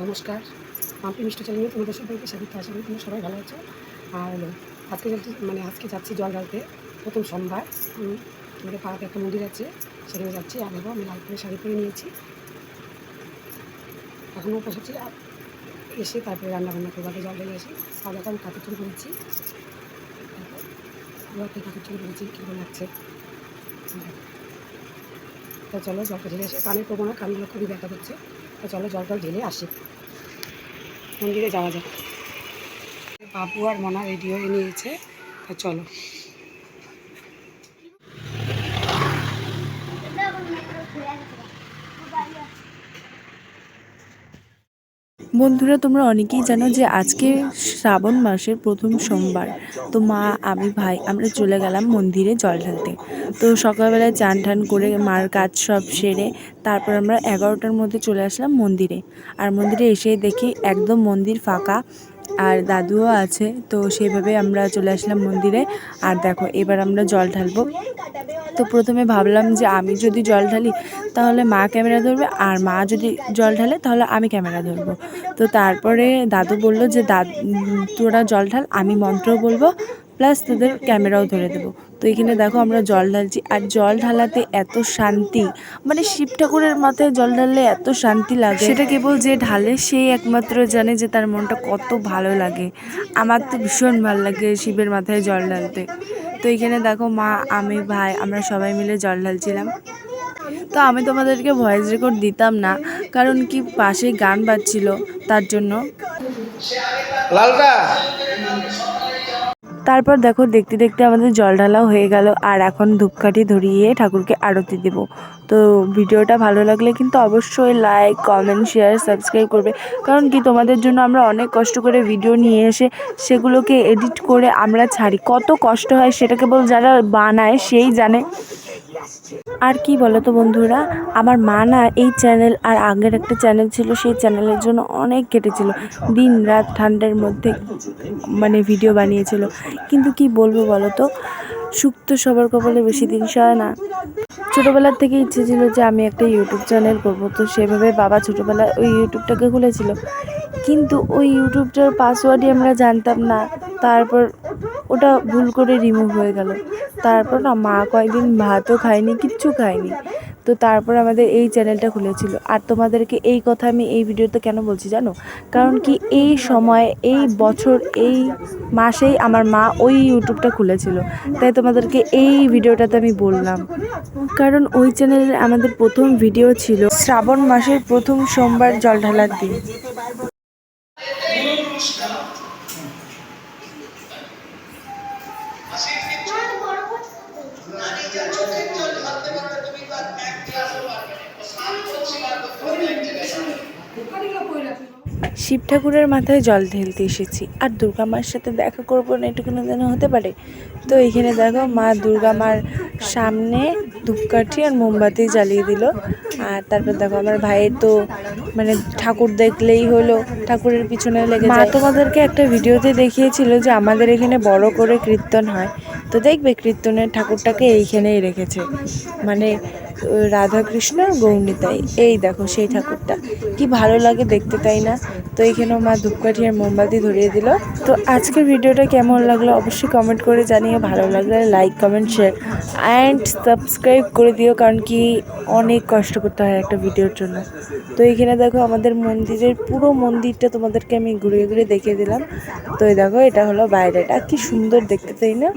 নমস্কার। মাম্পি মিষ্টি চ্যানেলে তোমাদের সবাইকে আশা করি তোমরা সবাই ভালো আছো? আর আজকে মানে আজকে যাচ্ছি জল ঢালতে প্রথম সোমবার। আমাদের পাড়াতে একটা মন্দির আছে, সেখানে যাচ্ছি, আর দেখো আমি লাল করে শাড়ি পরে নিয়েছি। এখনও বসেছি আর এসে তারপরে রান্না বান্না করব জল ঢেলে আসি। আর দেখো আমি কাপড় চুল করেছি। দেখো কাপড় চুল করেছি, কীরকম লাগছে। তো চলো জলটা ঢেলে এসে কানে করব না, কানগুলো খুবই ব্যথা করছে। তো চলো জল টল ঢেলে আসি। মন্দিরে যাওয়া যাক। বাবু আর মনা রেডি হয়ে নিয়েছে, তা চলো। বন্ধুরা, তোমরা অনেকেই জানো যে আজকে শ্রাবণ মাসের প্রথম সোমবার। তো মা, আমি, ভাই, আমরা চলে গেলাম মন্দিরে জল ঢালতে। তো সকালবেলায় চান টান করে মার কাজ সব সেরে তারপর আমরা এগারোটার মধ্যে চলে আসলাম মন্দিরে। আর মন্দিরে এসে দেখি একদম মন্দির ফাঁকা আর দাদুও আছে। তো সেইভাবে আমরা চলে আসলাম মন্দিরে। আর দেখো, এবার আমরা জল ঢালবো। তো প্রথমে ভাবলাম যে আমি যদি জল ঢালি, তাহলে মা ক্যামেরা ধরবে আর মা যদি জল ঢালে, তাহলে আমি ক্যামেরা ধরবো। তো তারপরে দাদু বলল যে, দাদ, তোরা জল ঢাল, আমি মন্ত্র বলব, প্লাস তোদের ক্যামেরাও ধরে দেবো। তো এখানে দেখো আমরা জল ঢালছি, আর জল ঢালাতে এত শান্তি মানে শিব ঠাকুরের মাথায় জল ঢাললে এত শান্তি লাগে। সেটা কেবল যে ঢালে সেই একমাত্র জানে যে তার মনটা কত ভালো লাগে। আমার তো ভীষণ ভালো লাগে শিবের মাথায় জল ঢালতে। তো এখানে দেখো মা, আমি, ভাই, আমরা সবাই মিলে জল ঢালছিলাম। তো আমি তোমাদেরকে ভয়েস রেকর্ড দিতাম না, কারণ কি পাশে গান বাজছিল, তার জন্য। লালটা তারপর দেখো দেখতে দেখতে আমাদের জল ঢালাও হয়ে গেল, আর এখন ধূপকাঠি ধরিয়ে ঠাকুরকে আরতি দেব। তো ভিডিওটা ভালো লাগলে কিন্তু অবশ্যই লাইক কমেন্ট শেয়ার সাবস্ক্রাইব করবে। কারণ কি তোমাদের জন্য আমরা অনেক কষ্ট করে ভিডিও নিয়ে এসে সেগুলোকে এডিট করে আমরা ছাড়ি। কত কষ্ট হয় সেটা কেবল যারা বানায় সেই জানে। আর কি বলো তো বন্ধুরা, আমার মা না এই চ্যানেল আর আগের একটা চ্যানেল ছিল, সেই চ্যানেলের জন্য অনেক কেটেছিল। দিন রাত ঠান্ডার মধ্যে মানে ভিডিও বানিয়েছিল। কিন্তু কি বলব বলো তো তো সবার কপালে বেশি দিন সয় না। ছোটোবেলার থেকে ইচ্ছে ছিল যে আমি একটা ইউটিউব চ্যানেল করব, তো সেভাবে বাবা ছোটোবেলায় ওই ইউটিউবটাকে খুলেছিল। কিন্তু ওই ইউটিউবটার পাসওয়ার্ডই আমরা জানতাম না। তারপর ওটা ভুল করে রিমুভ হয়ে গেল। তারপর না মা কয়েকদিন ভাতও খায়নি, কিচ্ছু খায়নি। তো তারপর আমাদের এই চ্যানেলটা খুলেছিল। আর তোমাদেরকে এই কথা আমি এই ভিডিওতে কেন বলছি জানো? কারণ কি এই সময়, এই বছর, এই মাসেই আমার মা ওই ইউটিউবটা খুলেছিল। তাই তোমাদেরকে এই ভিডিওটাতে আমি বললাম। কারণ ওই চ্যানেলে আমাদের প্রথম ভিডিও ছিল শ্রাবণ মাসের প্রথম সোমবার জল ঢালার দিন। ওখানে গিয়ে পড়ে রাখল শিব ঠাকুরের মাথায় জল ঢেলতে এসেছি। আর দুর্গা মার সাথে দেখা করব না এটুকুনো যেন হতে পারে। তো এইখানে দেখো মা দুর্গা মার সামনে ধূপকাঠি আর মোমবাতি জ্বালিয়ে দিল। আর তারপর দেখো আমার ভাইয়ের তো মানে ঠাকুর দেখলেই হলো ঠাকুরের পিছনে লেগে মা তোমাদেরকে একটা ভিডিওতে দেখিয়েছিল যে আমাদের এখানে বড় করে কীর্তন হয়। তো দেখবে কীর্তনের ঠাকুরটাকে এইখানেই রেখেছে। মানে রাধাকৃষ্ণ আর গৌরীতাই এই দেখো সেই ঠাকুরটা। কি ভালো লাগে দেখতে তাই না? তো এইখানেও মা ধূপকাঠি আর মোমবাতি ধরিয়ে দিল। তো আজকের ভিডিওটা কেমন লাগল অবশ্যই কমেন্ট করে জানিয়ে ভালো লাগলে like comment share and subscribe করে দিও, কারণ কি অনেক কষ্ট করতে হয় একটা ভিডিওর জন্য। তো এইখানে দেখো আমাদের মন্দিরের পুরো মন্দিরটা তোমাদেরকে আমি ঘুরিয়ে ঘুরিয়ে দেখিয়ে দিলাম। তো এই দেখো এটা হলো বাইরেটা। কি সুন্দর দেখতে তাই না?